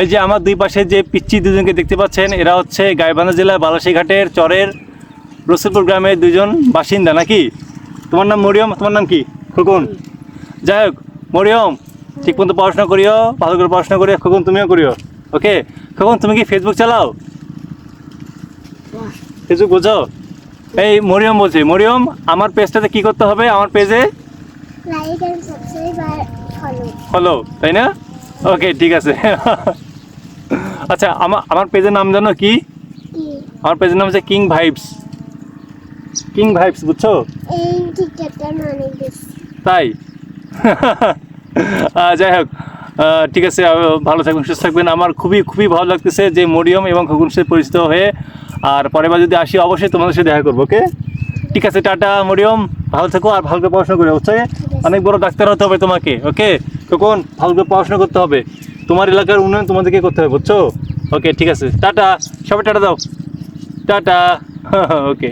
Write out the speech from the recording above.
এই যে আমার দুই পাশে যে পিচ্ছি দুজনকে দেখতে পাচ্ছেন এরা হচ্ছে গাইবান্ধা জেলার বালাসীঘাটের চরের রসুলপুর গ্রামের দুজন বাসিন্দা নাকি? তোমার নাম মরিয়ম তোমার নাম কি? খোকন। যাই হোক মরিয়ম ঠিক মতো পড়াশোনা করিও ভালো করে পড়াশোনা করিও খোকন তুমিও করিও। ওকে খোকন তুমি কি ফেসবুক চালাও? ফেসবুক বোঝো এই মরিয়ম বলছি মরিয়ম আমার পেজটাতে কি করতে হবে? আমার পেজে ফলো তাই না? ওকে ঠিক আছে। আচ্ছা আমার আমার পেজের নাম জানো কি? আমার পেজের নাম হচ্ছে কিং ভাইবস কিং ভাইবস বুঝছ? মানে তাই? যাই হোক ঠিক আছে ভালো থাকবেন সুস্থ থাকবেন। আমার খুবই খুবই ভালো লাগতেছে যে মরিয়ম এবং খগুন সাথে পরিচিত হয়ে আর পরের বার যদি আসি অবশ্যই তোমাদের সাথে দেখা করব ওকে? ঠিক আছে টাটা মরিয়ম ভালো থেকো আর ভালো করে পড়াশোনা করে বুঝছ? অনেক বড় ডাক্তার হতে হবে তোমাকে ওকে? তখন ভালো করে পড়াশোনা করতে হবে। তোমার এলাকার উন্নয়ন তোমাদেরকে করতে হবে, বুঝছ? ওকে ঠিক আছে। টাটা। সবাই টাটা দাও। টাটা। ওকে